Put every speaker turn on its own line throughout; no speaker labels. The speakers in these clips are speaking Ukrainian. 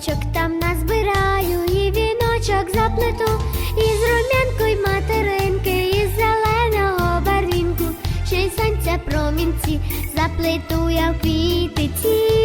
квіточок там назбираю, і віночок заплету, із рум'янку й материнки, із зеленого барвінку, ще й сонця промінці, заплету я в квітиці.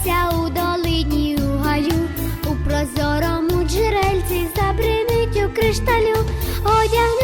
Озветься у долині у гаю, у прозорому джерельці забринить у кришталю, одягну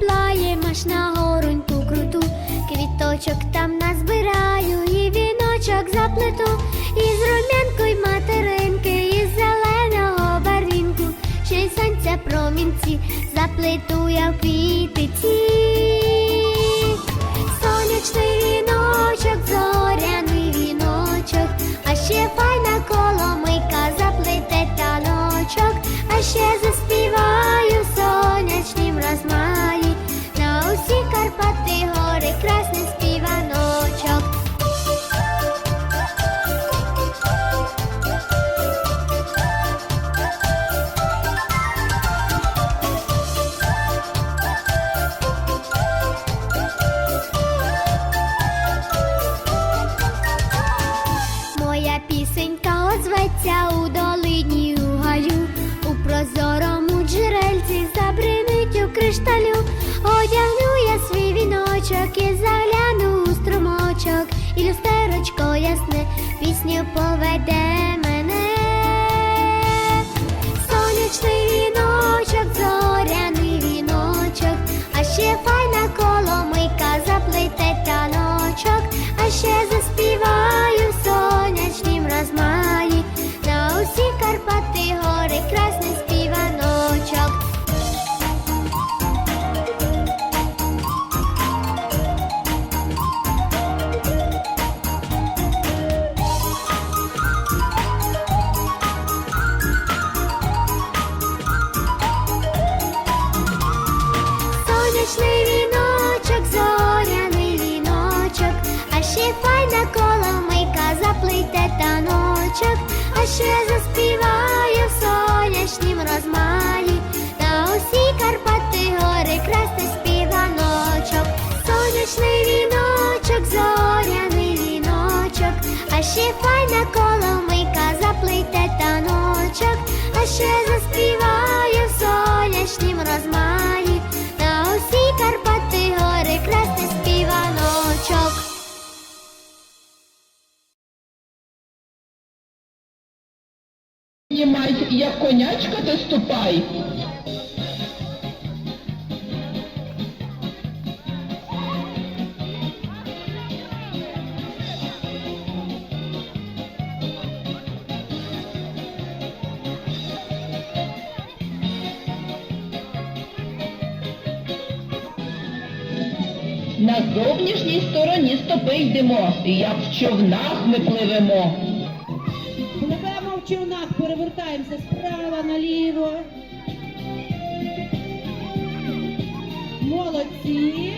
я маш на горуньку круту, квіточок там назбираю, і віночок заплету, з рум'янку й материнки, із зеленого барвінку, ще й сонця промінці, заплету я в квітиці. Сонячний Сонячний віночок, зоряний віночок, а ще файна коломийка заплете таночок, а ще заспіваю в сонячнім розмаї, на усі Карпати гори красний співаночок, сонячний віночок, зоряний віночок, а ще файна коломийка заплете таночок, а ще заспіваю в сонячнім розмаї,
Німай, як конячка ти ступай. На зовнішній стороні стопи йдемо, як в човнах ми пливемо.
Човнах, перевертаємося справа наліво. Молодці.